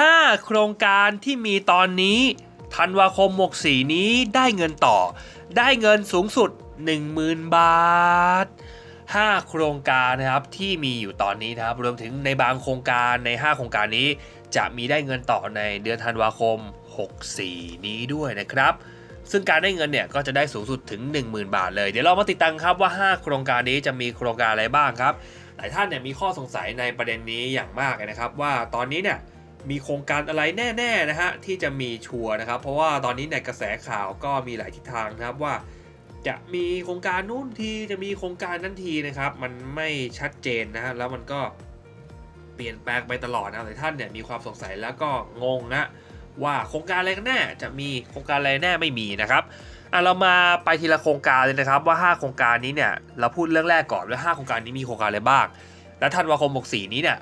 5 โครงการที่มีตอนนี้ธันวาคม 64 นี้ได้เงินต่อ ได้เงินสูงสุด 10,000 บาท 5 โครงการนะครับที่มีอยู่ตอนนี้นะครับ รวมถึงในบางโครงการใน 5 โครงการนี้ จะมีได้เงินต่อในเดือนธันวาคม 64 นี้ด้วยนะครับ ซึ่งการได้เงินเนี่ยก็จะได้สูงสุดถึง 10,000 บาทเลย เดี๋ยวเรามาติดตามครับว่า 5 โครงการนี้จะมีโครงการอะไรบ้างครับ หลายท่านเนี่ยมีข้อสงสัยในประเด็นนี้อย่างมากนะครับ ว่าตอนนี้เนี่ย มีโครงการอะไรแน่ๆนะฮะที่จะมีชัวร์นะครับ เพราะว่าตอนนี้ในกระแสข่าวก็มีหลายทิศทางนะครับว่า จะมีโครงการนู้นทีจะมีโครงการนั้นทีนะครับ มันไม่ชัดเจนนะฮะแล้วมันก็เปลี่ยนแปลงไปตลอดนะหลายท่านเนี่ยมีความสงสัยแล้วก็งงนะว่าโครงการอะไรกันแน่จะมีโครงการอะไรแน่ไม่มีนะครับอะเรามาไปทีละโครงการเลยนะครับว่า 5 โครงการนี้เนี่ยเราพูดเรื่องแรกก่อนว่า5โครงการนี้มีโครงการอะไรบ้าง และธันวาคม64นี้เนี่ย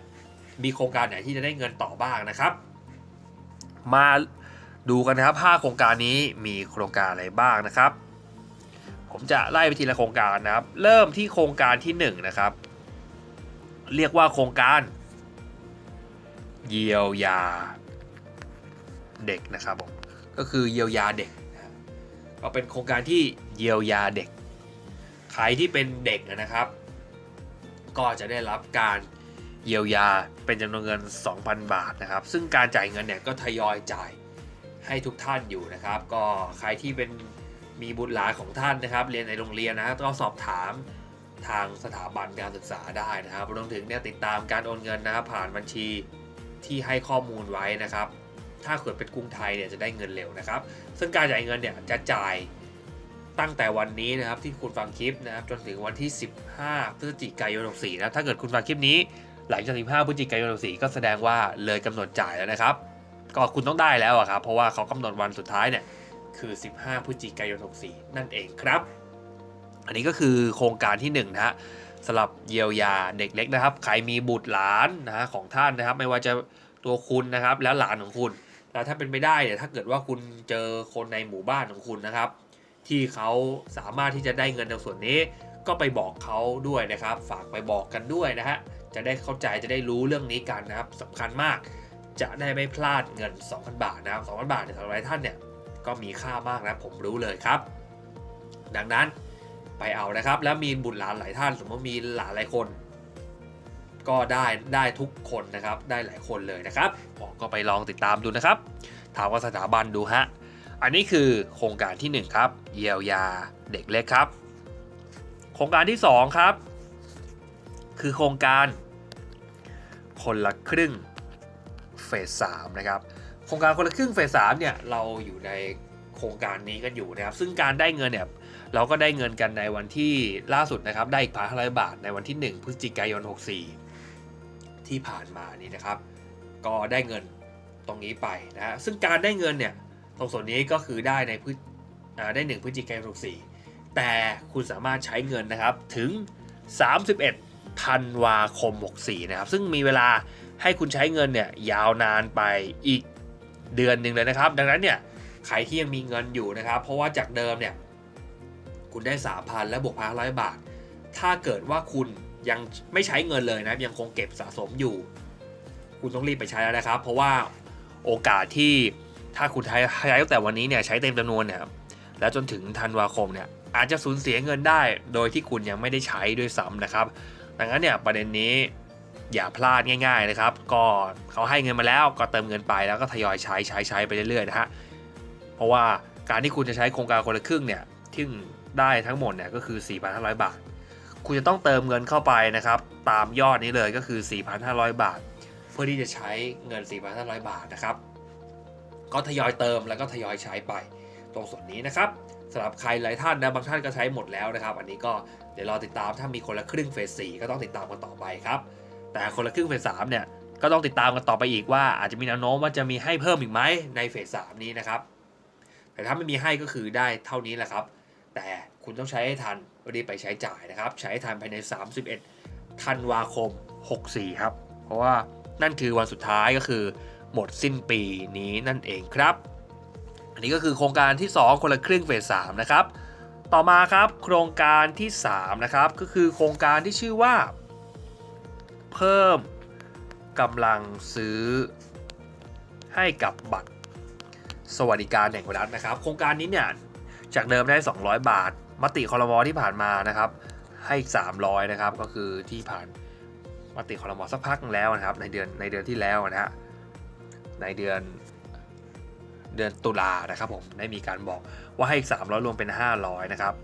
มีโครงการไหนที่จะได้เงินต่อบ้างนะครับ มาดูกันนะครับ5โครงการนี้มีโครงการอะไรบ้างนะครับ ผมจะไล่ไปทีละโครงการนะครับ เริ่มที่โครงการที่1นะครับ เรียกว่าโครงการ เยียวยาเด็กนะครับผมก็คือเยียวยาเด็กก็เป็นโครงการที่เยียวยาเด็ก ใครที่เป็นเด็กนะครับ ก็จะได้รับการ เยียวยาเป็นจำนวนเงิน 2,000 บาทนะครับ ซึ่งการจ่ายเงินเนี่ยก็ทยอยจ่ายให้ทุกท่านอยู่นะครับ ก็ใครที่เป็นมีบุตรหลานของท่านนะครับ เรียนในโรงเรียนนะครับก็สอบถามทางสถาบันการศึกษาได้นะครับรวมถึงเนี่ยติดตามการโอนเงินนะครับผ่านบัญชีที่ให้ข้อมูลไว้นะครับ ถ้าเกิดเป็นกรุงไทยเนี่ยจะได้เงินเร็วนะครับ ซึ่งการจ่ายเงินเนี่ยจะจ่ายตั้งแต่วันนี้นะครับที่คุณฟังคลิปนะครับจนถึงวันที่ 15 พฤศจิกายน 64 นะถ้าเกิดคุณฟังคลิปนี้ หลังจาก 15 พฤศจิกายน64ก็แสดงว่าเลยกำหนดจ่ายแล้วนะครับ ก็คุณต้องได้แล้วอะครับ เพราะว่าเขากำหนดวันสุดท้ายเนี่ยคือ 15 พฤศจิกายน64นั่นเองครับ อันนี้ก็คือโครงการที่1นะฮะสำหรับเยียวยาเด็กเล็กนะครับ ใครมีบุตรหลานนะฮะของท่านนะครับ ไม่ว่าจะตัวคุณนะครับ แล้วหลานของคุณแล้วถ้าเป็นไปได้เนี่ยถ้าเกิดว่าคุณเจอคนในหมู่บ้านของคุณนะครับ ที่เขาสามารถที่จะได้เงินในส่วนนี้ ก็ไปบอกเขาด้วยนะครับ ฝากไปบอกกันด้วยนะฮะ จะได้เข้าใจจะได้รู้เรื่องนี้กันนะครับสำคัญมาก จะได้ไม่พลาดเงิน 2,000 บาทนะครับ2,000 บาทเนี่ยสำหรับหลายท่านเนี่ยก็มีค่ามากนะผมรู้เลยครับ ดังนั้นไปเอานะครับ แล้วมีบุตรหลานหลายท่าน สมมติมีหลานหลายคน ก็ได้ได้ทุกคนนะครับ ได้หลายคนเลยนะครับผมก็ไปลองติดตามดูนะครับ ถามว่าสถาบันดูฮะอันนี้คือโครงการที่ 1 ครับ เยียวยาเด็กเล็กครับ โครงการที่ 2 ครับ คือโครงการคนละครึ่งเฟสสามนะครับโครงการคนละครึ่งเฟสสามเนี่ยเราอยู่ในโครงการนี้กันอยู่นะครับ ซึ่งการได้เงินเนี่ยเราก็ได้เงินกันในวันที่ล่าสุดนะครับ ได้อีกพันห้าร้อยบาทในวันที่ 1 พฤศจิกายน 64 ที่ผ่านมานี่นะครับ ก็ได้เงินตรงนี้ไปนะซึ่งการได้เงินเนี่ยตรงส่วนนี้ก็คือได้ในพฤได้1พฤศจิกายน64แต่คุณสามารถใช้เงินนะครับถึง 31 ธันวาคม 64 นะครับ ซึ่งมีเวลาให้คุณใช้เงินเนี่ยยาวนานไปอีกเดือนหนึ่งเลยนะครับ ดังนั้นเนี่ยใครที่ยังมีเงินอยู่นะครับ เพราะว่าจากเดิมเนี่ยคุณได้ 3,000 และบวกพันร้อยบาท ถ้าเกิดว่าคุณยังไม่ใช้เงินเลยนะยังคงเก็บสะสมอยู่ คุณต้องรีบไปใช้แล้วนะครับ เพราะว่าโอกาสที่ถ้าคุณใช้ใช้ตั้งแต่วันนี้เนี่ยใช้เต็มจำนวนเนี่ยแล้วจนถึงธันวาคมเนี่ยอาจจะสูญเสียเงินได้ โดยที่คุณยังไม่ได้ใช้ด้วยซ้ำนะครับ ดังนั้นเนี่ยประเด็นนี้อย่าพลาดง่ายๆนะครับ ก็เขาให้เงินมาแล้วก็เติมเงินไปแล้วก็ทยอยใช้ใช้ใช้ไปเรื่อยๆนะฮะ เพราะว่าการที่คุณจะใช้โครงการคนละครึ่งเนี่ยที่ได้ทั้งหมดเนี่ยก็คือ 4,500 บาท คุณจะต้องเติมเงินเข้าไปนะครับ ตามยอดนี้เลยก็คือ 4,500 บาท เพื่อที่จะใช้เงิน 4,500 บาทนะครับ ก็ทยอยเติมแล้วก็ทยอยใช้ไปตรงส่วนนี้นะครับ สำหรับใครหลายท่านนะบางท่านก็ใช้หมดแล้วนะครับ อันนี้ก็เดี๋ยวรอติดตามถ้ามีคนละครึ่งเฟส4ก็ต้องติดตามกันต่อไปครับ แต่คนละครึ่งเฟส3เนี่ยก็ต้องติดตามกันต่อไปอีกว่า อาจจะมีแนวโน้มว่าจะมีให้เพิ่มอีกไหมในเฟส3นี้นะครับ แต่ถ้าไม่มีให้ก็คือได้เท่านี้แหละครับ แต่คุณต้องใช้ให้ทันรีบไปใช้จ่ายนะครับ ใช้ให้ทันภายใน 31ธันวาคม 64 ครับ เพราะว่านั่นคือวันสุดท้ายก็คือหมดสิ้นปีนี้นั่นเองครับ นนี้ก็คือโครงการที่ 2 คนละครึ่งเฟส3นะครับ ต่อมาครับโครงการที่ 3 นะครับ ก็คือโครงการที่ชื่อว่า เพิ่มกำลังซื้อให้กับบัตรสวัสดิการแห่งรัฐนะครับ โครงการนี้เนี่ยจากเดิมได้ 200 บาท มติคอรมอที่ผ่านมานะครับ ให้ 300 นะครับ ก็คือที่ผ่านมติคอรมอสักพักแล้วนะครับ ในเดือนในเดือนที่แล้วนะฮะในเดือน เดือนตุลานะครับผมได้มีการบอกว่าให้อีก 300 รวมเป็น 500 นะครับ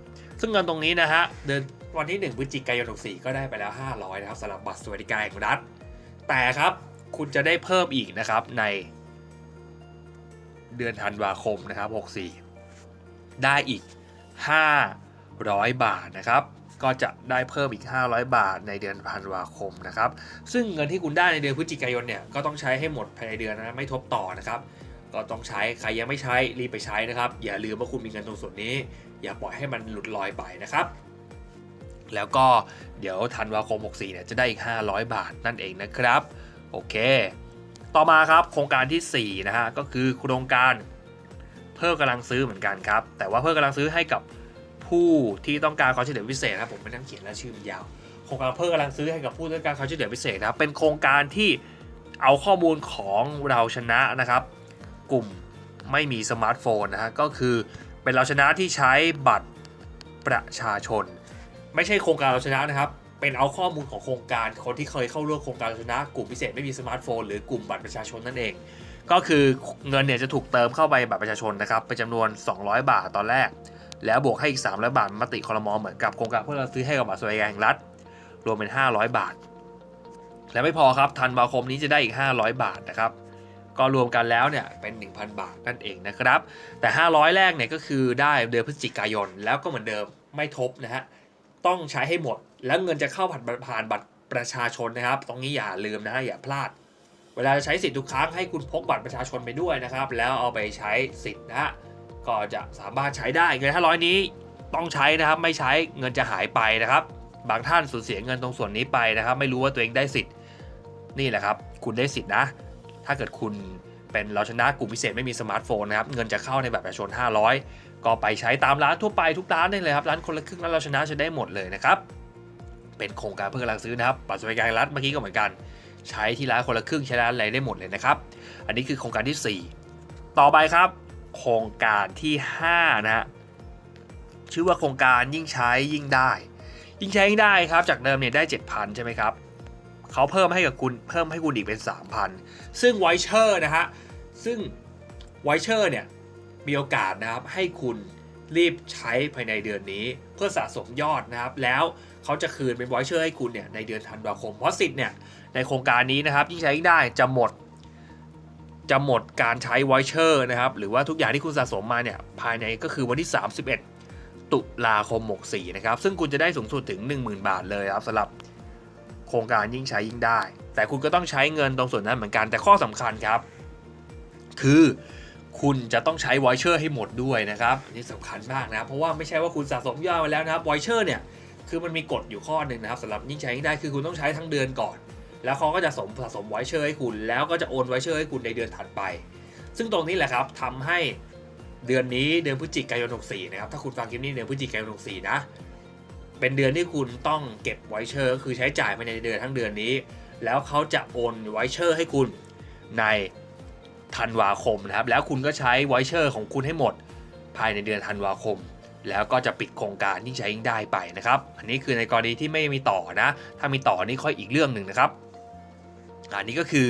ซึ่งเงินตรงนี้นะฮะเดือนวันที่ 1พฤศจิกายน64ก็ได้ไปแล้ว 500 นะครับสำหรับบัตรสวัสดิการแห่งรัฐ แต่ครับคุณจะได้เพิ่มอีกนะครับใน เดือนธันวาคมนะครับ 64 ได้อีก 500 บาทนะครับก็จะได้เพิ่มอีก 500 บาทในเดือนธันวาคมนะครับ ซึ่งเงินที่คุณได้ในเดือนพฤศจิกายนเนี่ย ก็ต้องใช้ให้หมดภายในเดือนนะ ไม่ทบต่อนะครับ ก็ต้องใช้ใครยังไม่ใช้รีบไปใช้นะครับ อย่าลืมว่าคุณมีเงินตรงส่วนนี้ อย่าปล่อยให้มันหลุดลอยไปนะครับแล้วก็เดี๋ยวธันวาคม 64 เนี่ยจะได้อีก 500 บาทนั่นเองนะครับ โอเค ต่อมาครับโครงการที่ 4 นะฮะ ก็คือโครงการเพิ่มกำลังซื้อเหมือนกันครับ แต่ว่าเพิ่มกำลังซื้อให้กับผู้ที่ต้องการความช่วยเหลือพิเศษครับผมไม่ต้องเขียนแล้วชื่อมันยาว โครงการเพิ่มกำลังซื้อให้กับผู้ต้องการความช่วยเหลือพิเศษนะเป็นโครงการที่เอาข้อมูลของเราชนะนะครับ กลุ่มไม่มีสมาร์ทโฟนนะฮะก็คือเป็นเราชนะที่ใช้บัตรประชาชน ไม่ใช่โครงการเราชนะนะครับ เป็นเอาข้อมูลของโครงการคนที่เคยเข้าร่วมโครงการเราชนะกลุ่มพิเศษไม่มีสมาร์ทโฟนหรือกลุ่มบัตรประชาชนนั่นเอง ก็คือเงินเนี่ยจะถูกเติมเข้าไปบัตรประชาชนนะครับเป็นจำนวน 200 บาทตอนแรก แล้วบวกให้อีก 300 บาทมติคอรมอเหมือนกับโครงการเพื่อเราซื้อให้กับบัตรสวัสดิการแห่งรัฐรวมเป็น 500 บาท และไม่พอครับธันวาคมนี้จะได้อีก 500 บาทนะครับ ก็รวมกันแล้วเนี่ยเป็น 1,000 บาทนั่นเองนะครับ แต่ 500 แรกเนี่ยก็คือได้เดือนพฤศจิกายนแล้วก็เหมือนเดิมไม่ทบนะฮะต้องใช้ให้หมด แล้วเงินจะเข้าผ่านผ่านบัตรประชาชนนะครับ ตรงนี้อย่าลืมนะฮะอย่าพลาด เวลาจะใช้สิทธิ์ทุกครั้งให้คุณพกบัตรประชาชนไปด้วยนะครับ แล้วเอาไปใช้สิทธิ์นะฮะก็จะสามารถใช้ได้เงิน 500 นี้ต้องใช้นะครับ ไม่ใช้เงินจะหายไปนะครับ บางท่านสูญเสียเงินตรงส่วนนี้ไปนะครับ ไม่รู้ว่าตัวเองได้สิทธิ์นี่แหละครับ คุณได้สิทธิ์นะ ถ้าเกิดคุณเป็นเราชนะกลุ่มพิเศษไม่มีสมาร์ทโฟนนะครับ เงินจะเข้าในแบัตรประชาชน 500 ก็ไปใช้ตามร้านทั่วไปทุกร้านได้เลยครับ ร้านคนละครึ่งร้านเราชนะจะได้หมดเลยนะครับ เป็นโครงการเพื่อกำลังซื้อนะครับบัตรสวัสดิการรัฐเมื่อกี้ก็เหมือนกัน ใช้ที่ร้านคนละครึ่งใช้ร้านอะไรได้หมดเลยนะครับ อันนี้คือโครงการที่ 4 ต่อไปครับ โครงการที่5นะฮะชื่อว่าโครงการยิ่งใช้ยิ่งได้ ยิ่งใช้ยิ่งได้ครับจากเดิมเนี่ยได้ 7,000 ใช่ไหมครับ เขาเพิ่มให้กับคุณเพิ่มให้คุณอีกเป็น 3,000 ซึ่งไวเชอร์นะฮะ ซึ่งไวเชอร์เนี่ย มีโอกาสนะครับให้คุณรีบใช้ภายในเดือนนี้เพื่อสะสมยอดนะครับ แล้วเขาจะคืนเป็นไวเชอร์ให้คุณเนี่ยในเดือนธันวาคมเพราะสิทธิ์เนี่ยในโครงการนี้นะครับยิ่งใช้ได้จะหมดจะหมดการใช้ไวเชอร์นะครับ หรือว่าทุกอย่างที่คุณสะสมมาเนี่ยภายในก็คือวันที่ 31 ตุลาคม 64 นะครับ ซึ่งคุณจะได้สูงสุดถึง 10,000 บาทเลยครับสำหรับ รงการยิ่งใช้ยิ่งได้ แต่คุณก็ต้องใช้เงินตรงส่วนนั้นเหมือนกันแต่ข้อสำคัญครับ คือคุณจะต้องใช้ไวเชอร์ให้หมดด้วยนะครับอันนี่สำคัญมากนะเพราะว่าไม่ใช่ว่าคุณสะสมยอดมาแล้วนะครับไวเชอร์เนี่ยคือมันมีกฎอยู่ข้อหนึ่งนะครับสำหรับยิ่งใช้ยิ่งได้คือคุณต้องใช้ทั้งเดือนก่อน แล้วเขาก็จะสมสะสมไวเชอร์ให้คุณ แล้วก็จะโอนไวเชอร์ให้คุณในเดือนถัดไป ซึ่งตรงนี้แหละครับทำให้เดือนนี้เดือนพฤศจิกายน64นะครับถ้าคุณฟังคลิปนี้เดือนพฤศจิกายน64นะ เป็นเดือนที่คุณต้องเก็บไวเชอร์คือใช้จ่ายภายในเดือนทั้งเดือนนี้ แล้วเขาจะโอนไวเชอร์ให้คุณในธันวาคมนะครับ แล้วคุณก็ใช้ไวเชอร์ของคุณให้หมด ภายในเดือนธันวาคม แล้วก็จะปิดโครงการที่ใช้ยิ่งได้ไปนะครับ อันนี้คือในกรณีที่ไม่มีต่อนะ ถ้ามีต่อนี่ค่อยอีกเรื่องหนึ่งนะครับ อันนี้ก็คือ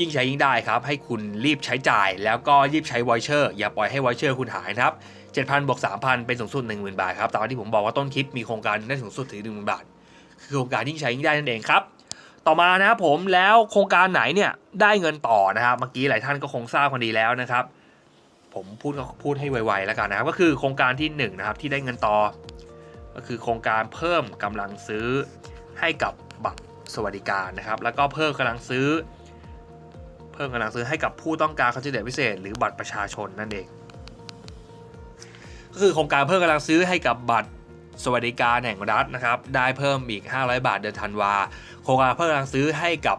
ยิ่งใช้ยิ่งได้ครับ ให้คุณรีบใช้จ่าย แล้วก็รีบใช้ไวเชอร์อย่าปล่อยให้ไวเชอร์คุณหายนะครับ 7,000บวก3,000 เป็นสูงสุด 10,000 บาทครับ ตามที่ผมบอกว่าต้นคลิปมีโครงการได้สูงสุดถึง 10,000 บาท คือโครงการยิ่งใช้ยิ่งได้นั่นเองครับ ต่อมานะครับผมแล้วโครงการไหนเนี่ยได้เงินต่อนะครับ เมื่อกี้หลายท่านก็คงทราบกันดีแล้วนะครับ ผมพูดก็พูดให้ไวๆแล้วกันนะครับ ก็คือโครงการที่1นงนะครับที่ได้เงินต่อ ก็คือโครงการเพิ่มกำลังซื้อให้กับบัตรสวัสดิการนะครับ แล้วก็เพิ่มกำลังซื้อ เพิ่มกำลังซื้อให้กับผู้ต้องการความช่วยเหลือพิเศษ หรือบัตรประชาชนนั่นเอง ก็คือโครงการเพิ่มกำลังซื้อให้กับบัตรสวัสดิการแห่งรัฐนะครับ ได้เพิ่มอีก 500 บาทเดือนธันวา โครงการเพิ่มกำลังซื้อให้กับ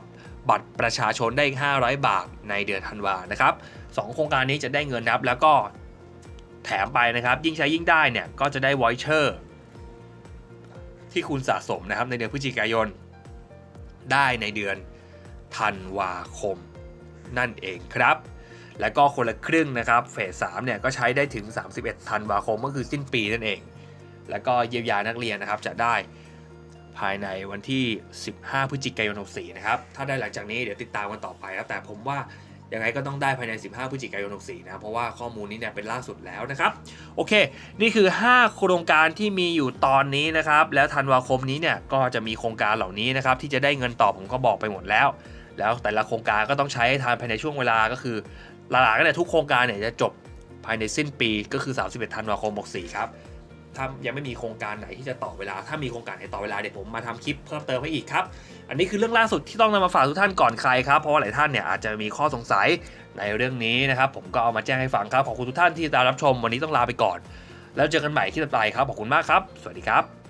บัตรประชาชนได้อีก500 บาทในเดือนธันวานะครับสองโครงการนี้จะได้เงินรับแล้วก็แถมไปนะครับ ยิ่งใช้ยิ่งได้เนี่ยก็จะได้ไวเชอร์ที่คุณสะสมนะครับในเดือนพฤศจิกายน ได้ในเดือนธันวาคม นั่นเองครับ แล้วก็คนละครึ่งนะครับเฟส3เนี่ยก็ใช้ได้ถึง 31ธันวาคมก็คือสิ้นปีนั่นเอง แล้วก็เยียวยานักเรียนนะครับจะได้ภายในวันที่ 15 พฤศจิกายน 64 นะครับ ถ้าได้หลังจากนี้เดี๋ยวติดตามกันต่อไปครับแต่ผมว่ายังไงก็ต้องได้ภายใน 15 พฤศจิกายน 64 นะครับเพราะว่าข้อมูลนี้เนี่ยเป็นล่าสุดแล้วนะครับ โอเค นี่คือ 5 โครงการที่มีอยู่ตอนนี้นะครับ แล้วธันวาคมนี้เนี่ยก็จะมีโครงการเหล่านี้นะครับที่จะได้เงินต่อผมก็บอกไปหมดแล้ว แล้วแต่ละโครงการก็ต้องใช้ให้ทันภายในช่วงเวลาก็คือ หลักๆก็เนี่ยทุกโครงการเนี่ยจะจบภายในสิ้นปีก็คือ 31 ธันวาคม 64 ครับ ถ้ายังไม่มีโครงการไหนที่จะต่อเวลา ถ้ามีโครงการไหนต่อเวลาเดี๋ยวผมมาทำคลิปเพิ่มเติมให้อีกครับ อันนี้คือเรื่องล่าสุดที่ต้องนำมาฝากทุกท่านก่อนใครครับ เพราะว่าหลายท่านเนี่ยอาจจะมีข้อสงสัยในเรื่องนี้นะครับ ผมก็เอามาแจ้งให้ฟังครับ ขอบคุณทุกท่านที่ติดตามรับชม วันนี้ต้องลาไปก่อน แล้วเจอกันใหม่คลิปต่อไปครับ ขอบคุณมากครับ สวัสดีครับ